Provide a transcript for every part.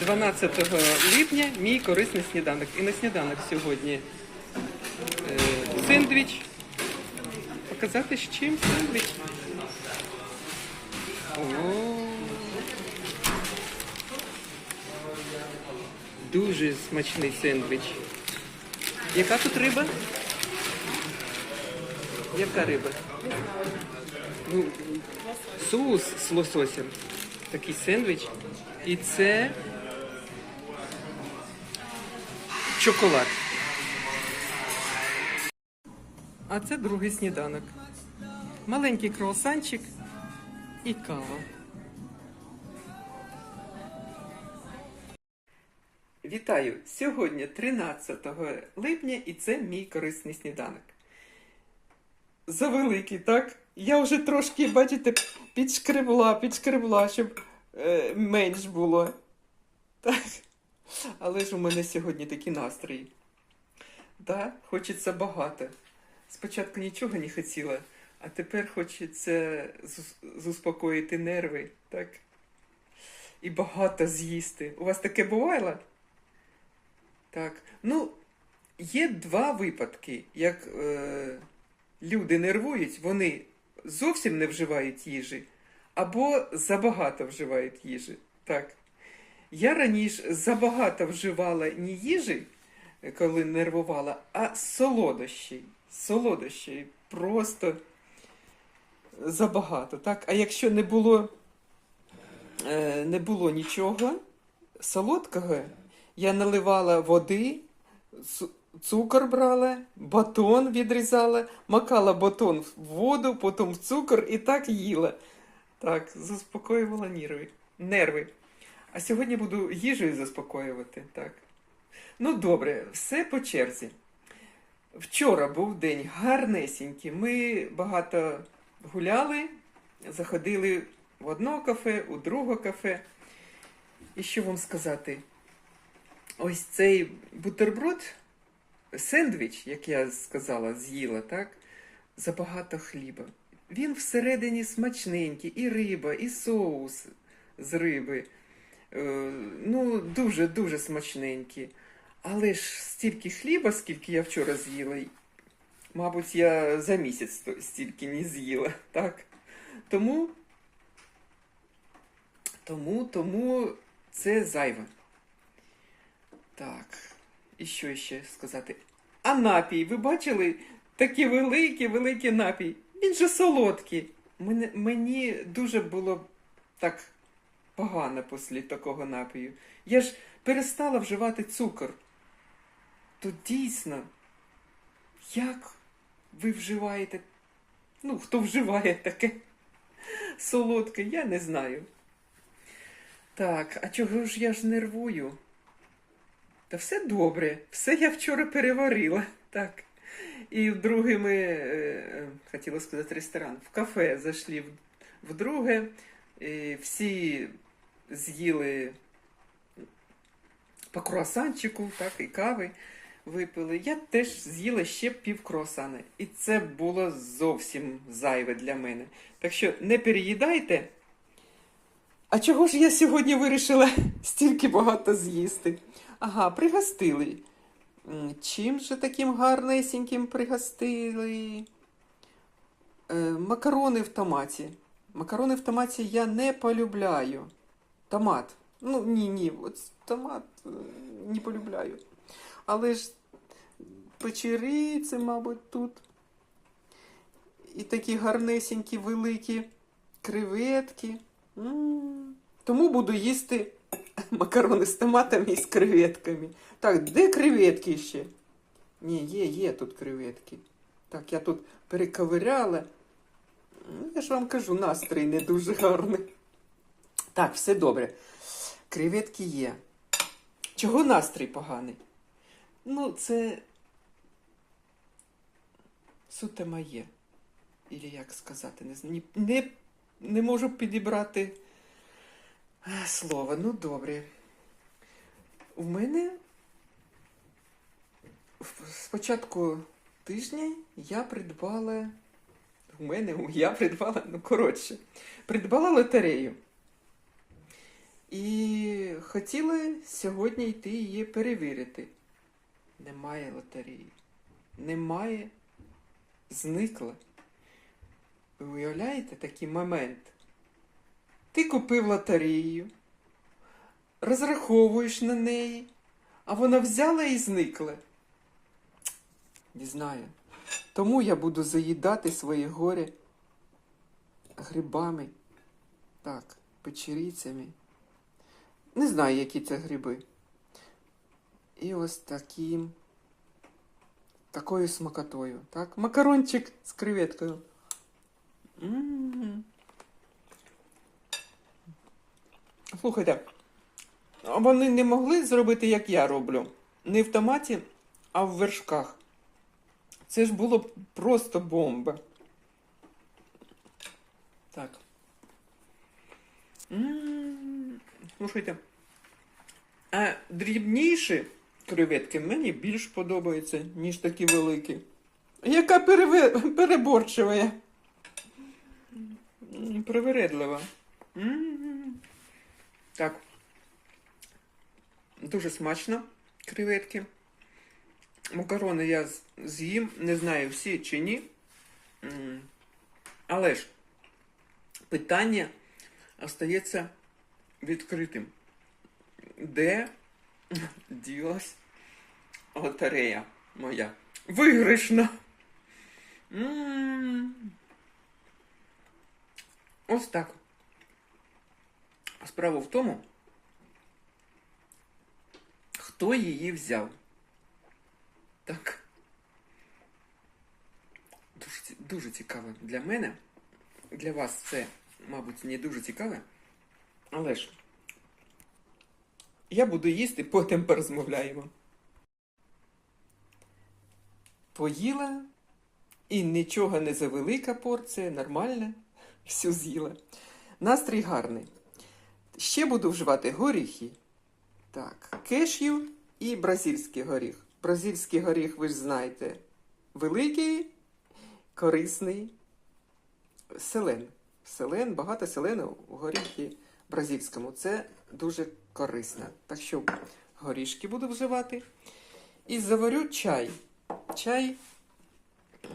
12 липня мій корисний сніданок. І на сніданок сьогодні е, сендвіч. Показати з чим сендвіч. О, дуже смачний сендвіч. Яка тут риба? Яка риба? Ну, соус з лососем. Такий сендвіч. І це шоколад. А це другий сніданок. Маленький круасанчик і кава. Вітаю! Сьогодні 13 липня і це мій корисний сніданок. Завеликий, так? Я вже трошки, бачите, підшкребла, підшкребла, щоб е, менш було. Так. Але ж у мене сьогодні такі настрої. Да, хочеться багато. Спочатку нічого не хотіла, а тепер хочеться зус- заспокоїти нерви, так? І багато з'їсти. У вас таке бувало? Так. Ну, є два випадки, як е, люди нервують, вони зовсім не вживають їжі, або забагато вживають їжі. Так. Я раніше забагато вживала не їжі, коли нервувала, а солодощі. Солодощі. Просто забагато. Так? А якщо не було, е, не було нічого солодкого, я наливала води, цукор брала, батон відрізала, макала батон в воду, потім в цукор і так їла. Так, заспокоювала нерви. нерви. А сьогодні буду їжею заспокоювати. Так. Ну, добре, все по черзі. Вчора був день гарнесенький. Ми багато гуляли, заходили в одно кафе, у друге кафе. І що вам сказати? Ось цей бутерброд, сендвіч, як я сказала, з'їла, так? Забагато хліба. Він всередині смачненький, і риба, і соус з риби. Е, ну, дуже-дуже смачненькі. Але ж стільки хліба, скільки я вчора з'їла, мабуть, я за місяць стільки не з'їла, так? Тому, тому, тому це зайве. Так, і що ще сказати? А напій, ви бачили? Такий великий, великий напій. Він же солодкий. Мене, мені дуже було так погано після такого напою. Я ж перестала вживати цукор. То дійсно, як ви вживаєте? Ну, хто вживає таке солодке, я не знаю. Так, а чого ж я ж нервую? Та все добре, все я вчора переварила. Так. І в другий ми, е, хотіла сказати, ресторан, в кафе зайшли в, в. І всі з'їли по круасанчику, так, і кави випили. Я теж з'їла ще пів круасана. І це було зовсім зайве для мене. Так що не переїдайте. А чого ж я сьогодні вирішила стільки багато з'їсти? Ага, пригостили. Чим же таким гарнесеньким пригостили? Е, макарони в томаті. Макарони в томаті я не полюбляю. Томат. Ну, ні, ні, от томат е, не полюбляю. Але ж печериці, мабуть, тут. І такі гарнесенькі, великі креветки. М. Тому буду їсти макарони з томатами і з креветками. Так, де креветки ще? Ні, є, є тут креветки. Так, я тут перековиряла. Ну, Я ж вам кажу, настрій не дуже гарний. Так, все добре. Креветки є. Чого настрій поганий? Ну, це суте моє. Ілі як сказати, не Не, не можу підібрати е, слово. Ну, добре. У мене спочатку тижня я придбала. У мене я придбала, ну коротше, придбала лотерею. І хотіла сьогодні йти її перевірити. Немає лотереї. Немає. Зникла. Ви уявляєте такий момент? Ти купив лотерею, розраховуєш на неї, а вона взяла і зникла. Не знаю. Тому я буду заїдати своє горе грибами. Так, печерицями. Не знаю, які це гриби. І ось таким. Такою смакотою. Так? Макарончик з креветкою. М. Слухайте, вони не могли зробити, як я роблю. Не в томаті, а в вершках. Це ж було просто бомба. Так. М, Слушайте. А дрібніші креветки мені більш подобаються, ніж такі великі. Яка переве... переборчива. Привередлива. Так. Дуже смачно креветки. Макарони я з'їм, не знаю всі чи ні. Але ж питання остається відкритим. Де ділась лотерея моя? Виграшна. Ось так. Справа в тому, хто її взяв. Так. Дуже, дуже цікаво для мене. Для вас це, мабуть, не дуже цікаве. Але ж я буду їсти, потім порозмовляємо. Поїла і нічого не завелика порція, нормальна, всю з'їла. Настрій гарний. Ще буду вживати горіхи. Так, кешю і бразильський горіх. Бразильський горіх, ви ж знаєте, великий, корисний селен. Селен, багато селену у горіхі бразильському. Це дуже корисно. Так що горішки буду вживати. І заварю чай. Чай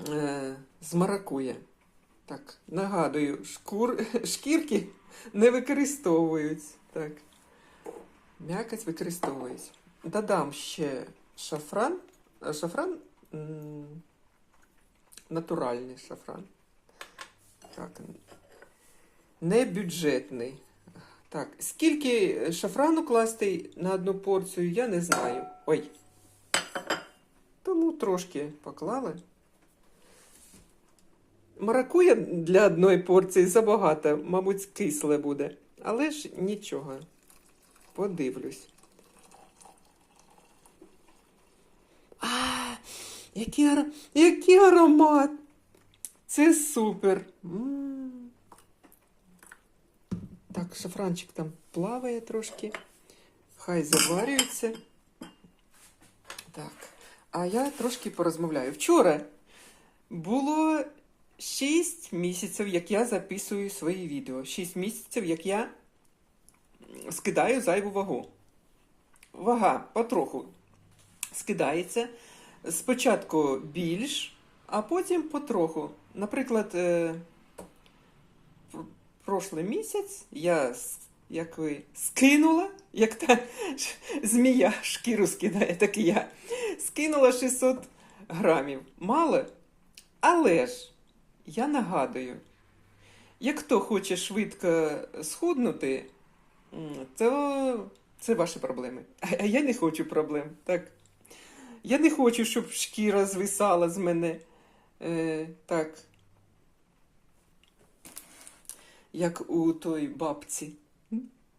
е, з маракуя. Так, нагадую, шкур, шкірки не використовують. Так. М'якоть використовують. Додам ще шафран. Шафран натуральний шафран. Так. Не. Так, скільки шафрану класти на одну порцію, я не знаю. Ой. Тому трошки поклали. Маракуя для одної порції забагато, мабуть, кисле буде. Але ж нічого. Подивлюсь. А, який, який аромат! Це супер. М. Так, шафранчик там плаває трошки. Хай заварюється. Так. А я трошки порозмовляю. Вчора було 6 місяців, як я записую свої відео. 6 місяців, як я скидаю зайву вагу. Вага потроху скидається. Спочатку більш, а потім потроху. Наприклад, е, прошлий місяць я як ви, скинула, як та змія шкіру скидає, так і я. Скинула 600 грамів. Мало, але ж я нагадую, як хто хоче швидко схуднути, то це ваші проблеми. А я не хочу проблем. Так. Я не хочу, щоб шкіра звисала з мене. Е, так. Як у той бабці.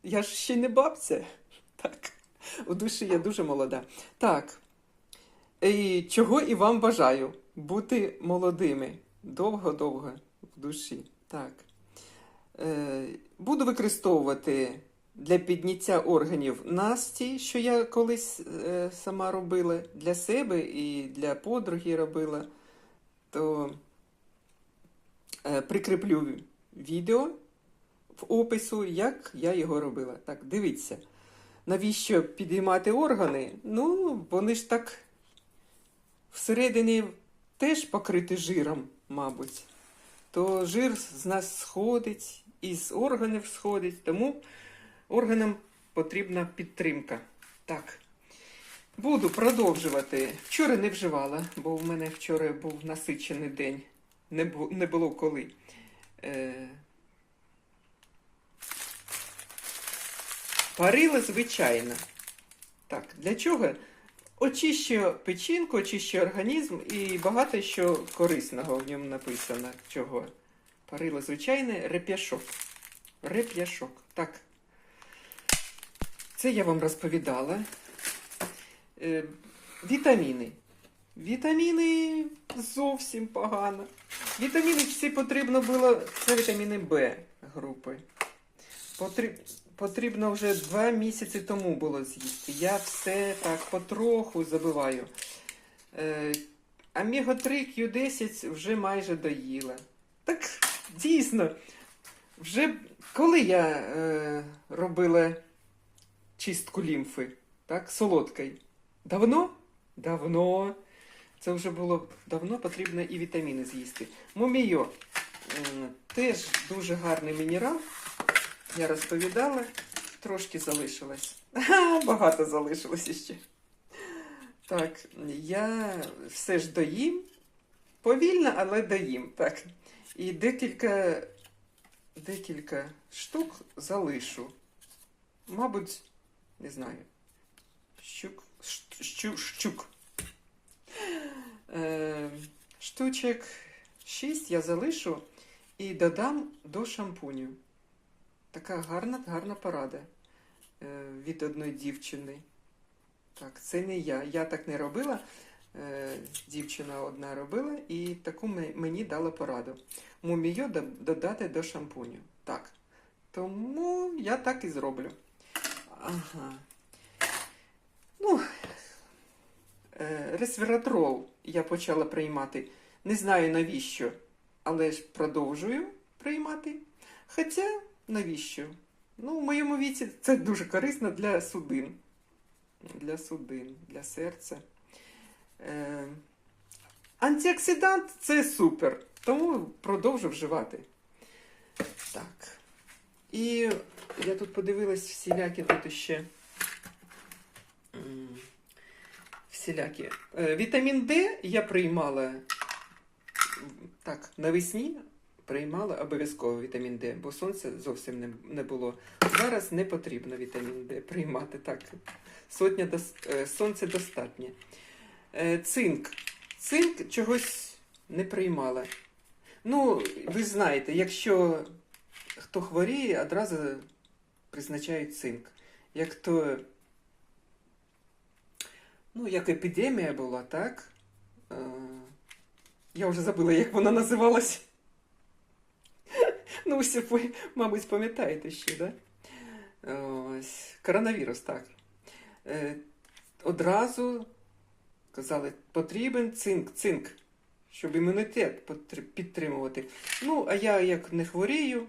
Я ж ще не бабця. Так. У душі я дуже молода. Так. І чого і вам бажаю бути молодими. Довго-довго в душі. Так. Е, буду використовувати для підняття органів Насті, що я колись е, сама робила для себе і для подруги робила, то е, прикріплю відео в опису, як я його робила. Так, дивіться. навіщо підіймати органи? Ну, вони ж так всередині теж покриті жиром, мабуть. То жир з нас сходить, із органів сходить, тому органам потрібна підтримка. Так. Буду продовжувати. Вчора не вживала, бо в мене вчора був насичений день. Не, було коли. Парила звичайно. Так, для чого? Очищує печінку, очищує організм і багато що корисного в ньому написано. Чого? Парило звичайне, реп'яшок. Реп'яшок. Так. Це я вам розповідала. Е, вітаміни. Вітаміни зовсім погано. Вітаміни всі потрібно було. Це вітаміни Б групи. Потріб, потрібно вже два місяці тому було з'їсти. Я все так потроху забиваю. Е, Омега-3 Q10 вже майже доїла. Так, дійсно, вже коли я е, робила чистку лімфи, так, солодкою. Давно? Давно. Це вже було давно потрібно і вітаміни з'їсти. Мумійо теж дуже гарний мінерал. Я розповідала, трошки залишилось. Багато залишилось іще. Так, я все ж доїм. Повільно, але доїм. Так. І декілька, декілька штук залишу. Мабуть, не знаю. Щук. щ- Щу, щук. Е, штучок 6 я залишу і додам до шампуню. Така гарна, гарна порада е, від одної дівчини. Так, це не я. Я так не робила. Е, дівчина одна робила і таку мені дала пораду. Мумію додати до шампуню. Так. Тому я так і зроблю. Ага. Ну, е, ресвератрол я почала приймати. Не знаю навіщо, але ж продовжую приймати. Хоча навіщо? Ну, в моєму віці це дуже корисно для судин. Для судин, для серця. Е, антиоксидант це супер, тому продовжу вживати. Так. І я тут подивилась всілякі тут ще. Всілякі. Е, Вітамін Д я приймала так, навесні приймала обов'язково вітамін Д, бо сонця зовсім не, було. Зараз не потрібно вітамін Д приймати так. Сотня дос, е, сонця достатнє. Е, цинк. Цинк чогось не приймала. Ну, ви знаєте, якщо хто хворіє, одразу призначають цинк. Як то, ну, як епідемія була, так? Е, я вже забула, як вона називалась. Ну, всі, ви, мабуть, пам'ятаєте ще, да? Ось. Коронавірус, так. Е, одразу казали, потрібен цинк, цинк, щоб імунітет підтримувати. Ну, а я як не хворію,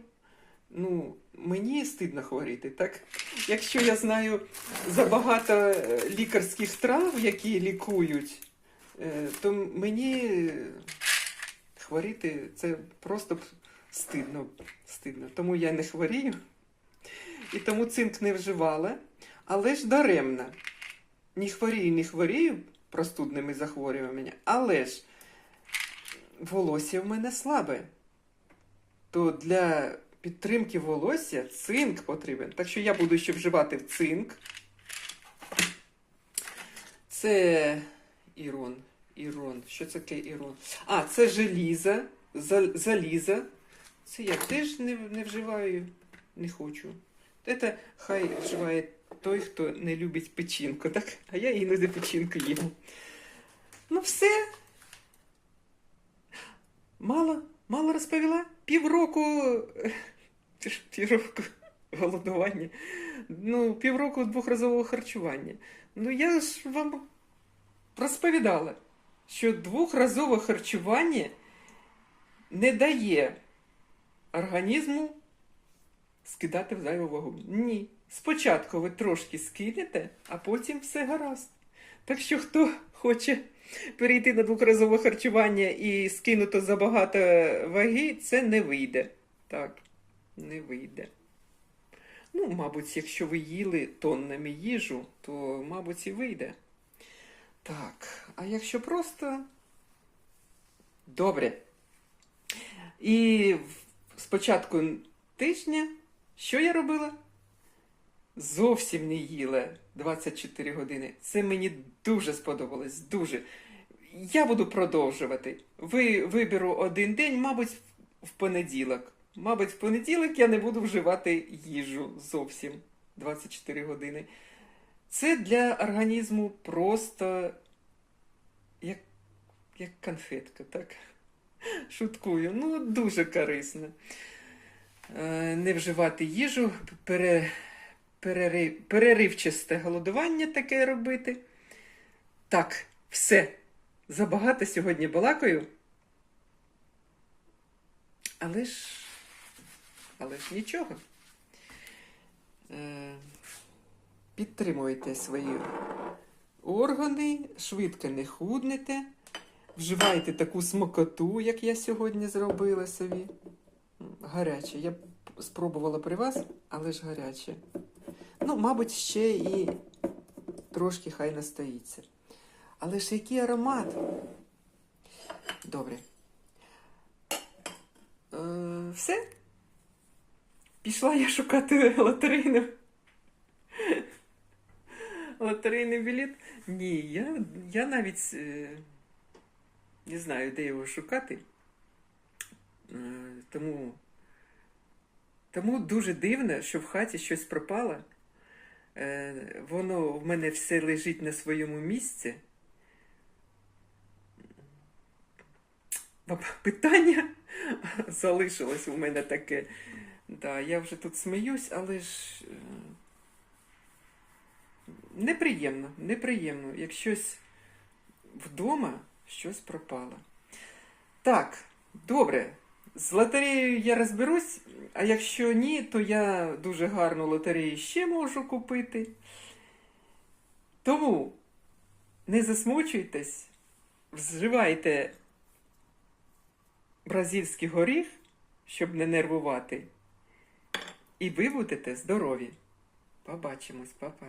ну, мені стидно хворіти, так? Якщо я знаю забагато е, лікарських трав, які лікують, е, то мені хворіти це просто стидно. стидно. Тому я не хворію. І тому цинк не вживала, але ж даремно. Ні хворію, ні хворію простудними захворюваннями, але ж волосся в мене слабе. То для підтримки волосся цинк потрібен. Так що я буду ще вживати в цинк. Це ірон. Ірон. Що це таке ірон? А, це желіза, заліза. Це я теж не, не вживаю, не хочу. Це хай вживає той, хто не любить печінку, так? А я іноді печінку їм. Ну все. Мало, мало розповіла? Півроку. Півроку голодування. Ну, півроку двохразового харчування. Ну, я ж вам розповідала, що двохразове харчування не дає організму скидати в зайву вагу. Ні. спочатку ви трошки скинете, а потім все гаразд. Так що хто хоче перейти на двохразове харчування і скинути забагато ваги, це не вийде. Так, не вийде. Ну, мабуть, якщо ви їли тоннами їжу, то, мабуть, і вийде. Так, а якщо просто. Добре. І з початку тижня що я робила? Зовсім не їла 24 години. Це мені дуже сподобалось. Дуже. Я буду продовжувати. Ви виберу один день, мабуть, в понеділок. Мабуть, в понеділок я не буду вживати їжу зовсім 24 години. Це для організму просто як, як конфетка, так? Шуткую. Ну, дуже корисно. Е, Не вживати їжу, пере, перерив, переривчасте голодування таке робити. Так, все. Забагато сьогодні балакаю. Але ж. Але ж нічого. Е, Підтримуйте свої органи, швидко не худнете. Вживайте таку смакоту, як я сьогодні зробила собі. Гаряче. Я спробувала при вас, але ж гаряче. Ну, мабуть, ще і трошки хай настоїться. Але ж який аромат. Добре. Е, все? Пішла я шукати лотерейну. Лотерейний білет? Ні, я, я навіть е, не знаю, де його шукати. Е, тому, тому дуже дивно, що в хаті щось пропало. Е, воно в мене все лежить на своєму місці. Питання залишилось у мене таке. Да, я вже тут сміюсь, але ж е, неприємно, неприємно, як щось вдома щось пропало. Так, добре. З лотереєю я розберусь, а якщо ні, то я дуже гарну лотерею ще можу купити. Тому не засмучуйтесь, вживайте бразильський горіх, щоб не нервувати. І ви будете здорові. Побачимось, папа.